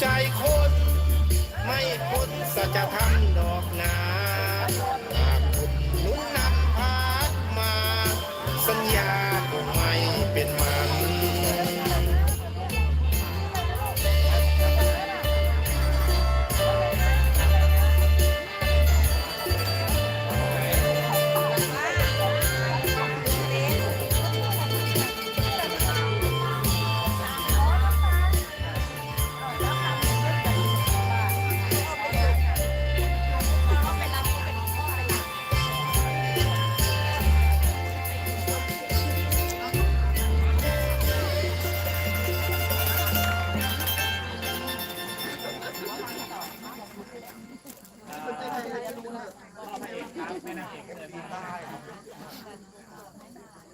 ใจคน ไม่พ้นสัจธรรมดอกนา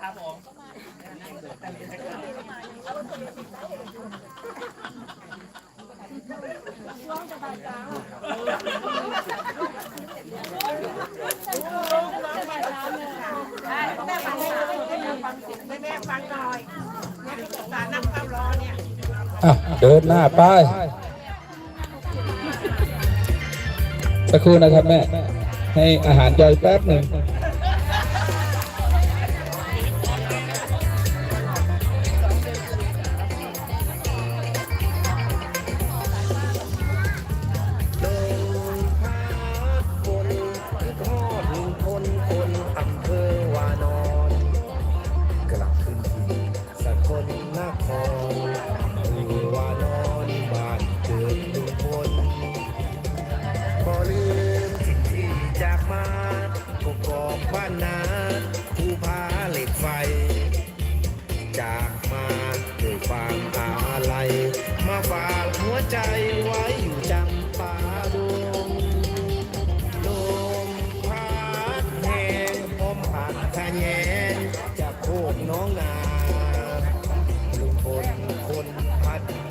ครับผมช่วงจะบาดจ้าแม่ฟังให้แม่ฟังหน่อยสารน้ำควาร้อนเนี่ยเดินหน้าไป สักครู่นะครับแม่ ให้อาหารย่อยแป๊บหนึ่ง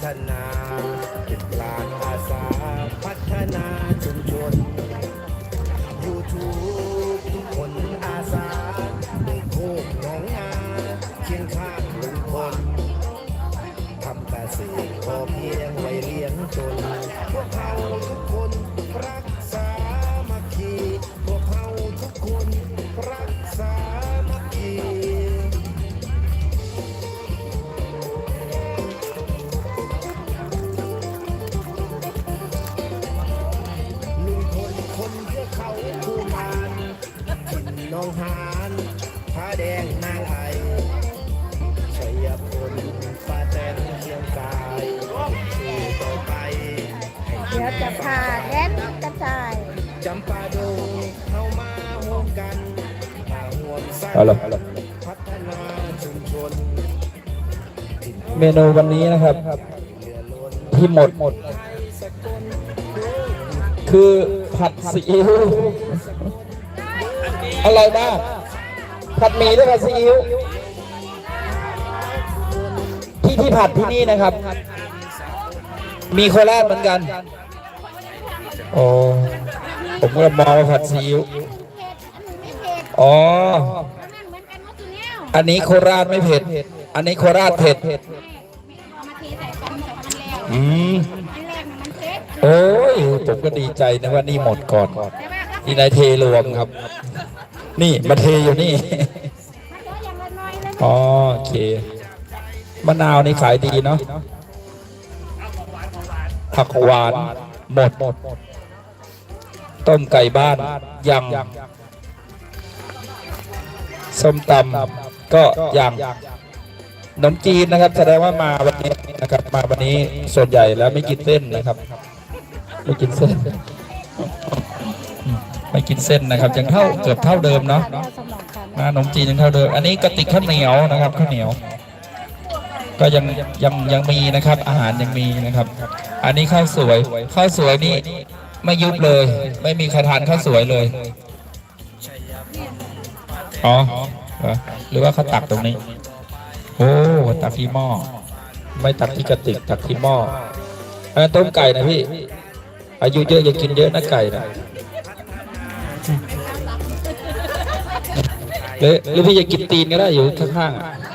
ฒนาเป็นลานอาสา พัฒนาชุมชน หน้องหานผ้าแดงนางไอชัยพลป้าแตนเชียงกายสู่ต่อไปเดี๋ยวจะพาแดนกระจายจำปาดงเข้ามาร่วมกันมาห่วมสร้างเอาละเอาละพัฒนาชุมชนเมนูวันนี้นะครับเรือล้นที่หมดหมดสกลคือผัดซีอิ๊ว อร่อยมาก ผัดหมี่ด้วยผัดซีอิ๊วที่ที่ผัดที่นี่นะครับ มีโคราชเหมือนกันโอ้ผมก็มองว่าผัดซีอิ๊วเผ็ดอันนี้ไม่เผ็ดอ๋ออันนั้นเหมือนกันหมดอยู่แล้วอันนี้โคราชไม่เผ็ด อันนี้โคราชเผ็ดเอามาเทใส่กันสองอันแล้วอืมอันแรกน่ะมันเผ็ดโอ้ยผมก็ดีใจนะว่านี่หมดก่อนแต่ว่าก็ นี่นายเทรวมครับ นี่มาเทอยู่นี่มันก็อย่างละน้อยเลยอ๋อโอเคมะนาวนี่ขายดีเนาะผักหวานหมดต้มไก่บ้านยังส้มตำก็ยังขนมจีนนะครับ แสดงว่ามาวันนี้นะครับ มาวันนี้ส่วนใหญ่แล้วไม่กินเส้นนะครับ ไม่กินเส้น ไม่กินเส้นนะครับยังเท่าเกือบเท่าเดิมเนาะนะขนมจีนยังเท่าเดิม อันนี้กระติกข้าวเหนียวนะครับข้าวเหนียว ก็ยังยังยังมีนะครับ อาหารยังมีนะครับ อันนี้ข้าวสวยข้าวสวยนี่ไม่ยุบเลย ไม่มีใครทานข้าวสวยเลยอ๋อหรือว่าเขาตักตรงนี้ โอ้ตักที่หม้อไม่ตักที่กระติกตักที่หม้ออันนั้นต้มไก่นะพี่ อายุเยอะอย่ากินเยอะนะไก่นะ หรือหรือพี่จะกินตีนก็ได้อยู่ข้างๆ